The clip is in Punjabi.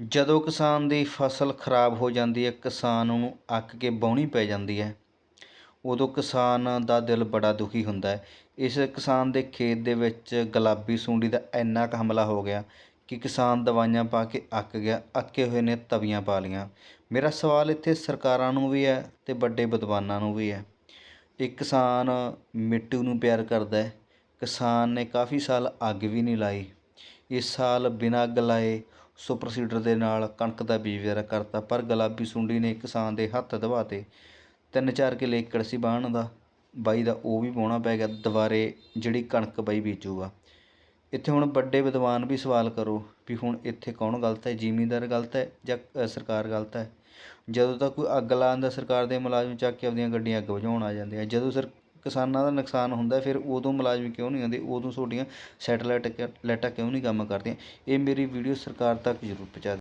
ਜਦੋਂ ਕਿਸਾਨ ਦੀ ਫਸਲ ਖਰਾਬ ਹੋ ਜਾਂਦੀ ਹੈ, ਕਿਸਾਨ ਨੂੰ ਅੱਕ ਕੇ ਵਾਹੁਣੀ ਪੈ ਜਾਂਦੀ ਹੈ, ਉਦੋਂ ਕਿਸਾਨ ਦਾ ਦਿਲ ਬੜਾ ਦੁਖੀ ਹੁੰਦਾ ਹੈ। ਇਸ ਕਿਸਾਨ ਦੇ ਖੇਤ ਦੇ ਵਿੱਚ ਗੁਲਾਬੀ ਸੁੰਡੀ ਦਾ ਇੰਨਾ ਕੁ ਹਮਲਾ ਹੋ ਗਿਆ ਕਿ ਕਿਸਾਨ ਦਵਾਈਆਂ ਪਾ ਕੇ ਅੱਕ ਗਿਆ, ਅੱਕੇ ਹੋਏ ਨੇ ਤਵੀਆਂ ਪਾ ਲਈਆਂ। ਮੇਰਾ ਸਵਾਲ ਇੱਥੇ ਸਰਕਾਰਾਂ ਨੂੰ ਵੀ ਹੈ ਅਤੇ ਵੱਡੇ ਵਿਦਵਾਨਾਂ ਨੂੰ ਵੀ ਹੈ। ਇੱਕ ਕਿਸਾਨ ਮਿੱਟੀ ਨੂੰ ਪਿਆਰ ਕਰਦਾ ਹੈ। ਕਿਸਾਨ ਨੇ ਕਾਫੀ ਸਾਲ ਅੱਗ ਵੀ ਨਹੀਂ ਲਾਈ। ਇਸ ਸਾਲ ਬਿਨਾਂ ਅੱਗ ਲਾਏ ਸੁਪਰ ਸੀਡਰ ਦੇ ਨਾਲ ਕਣਕ ਦਾ ਬੀਜ ਵਗੈਰਾ ਕਰਤਾ, ਪਰ ਗੁਲਾਬੀ ਸੁੰਡੀ ਨੇ ਕਿਸਾਨ ਦੇ ਹੱਥ ਦਬਾਤੇ। ਤਿੰਨ ਚਾਰ ਕਿੱਲੇ ਏਕੜ ਸੀ ਵਾਹਣ ਦਾ, ਬਾਈ ਦਾ ਉਹ ਵੀ ਵਾਹੁਣਾ ਪੈ ਗਿਆ, ਦੁਬਾਰੇ ਜਿਹੜੀ ਕਣਕ ਬਾਈ ਬੀਜੂਗਾ। ਇੱਥੇ ਹੁਣ ਵੱਡੇ ਵਿਦਵਾਨ ਵੀ ਸਵਾਲ ਕਰੋ ਵੀ ਹੁਣ ਇੱਥੇ ਕੌਣ ਗਲਤ ਹੈ, ਜ਼ਿਮੀਂਦਾਰ ਗਲਤ ਹੈ ਜਾਂ ਸਰਕਾਰ ਗਲਤ ਹੈ? ਜਦੋਂ ਤਾਂ ਕੋਈ ਅੱਗ ਲਾਉਣ ਦਾ ਸਰਕਾਰ ਦੇ ਮੁਲਾਜ਼ਮ ਚੱਕ ਕੇ ਆਪਦੀਆਂ ਗੱਡੀਆਂ ਅੱਗ ਬੁਝਾਉਣ ਆ ਜਾਂਦੇ ਆ, ਜਦੋਂ ਸਰ ਕਿਸਾਨਾਂ ਦਾ ਨੁਕਸਾਨ ਹੁੰਦਾ ਫਿਰ ਉਦੋਂ ਮੁਲਾਜ਼ਮ ਕਿਉਂ ਨਹੀਂ ਆਉਂਦੇ? ਉਦੋਂ ਤੁਹਾਡੀਆਂ ਸੈਟਲਾਈਟ ਲਾਈਟਾਂ ਕਿਉਂ ਨਹੀਂ ਕੰਮ ਕਰਦੀਆਂ? ਇਹ ਮੇਰੀ ਵੀਡੀਓ ਸਰਕਾਰ ਤੱਕ ਜ਼ਰੂਰ ਪਹੁੰਚਾ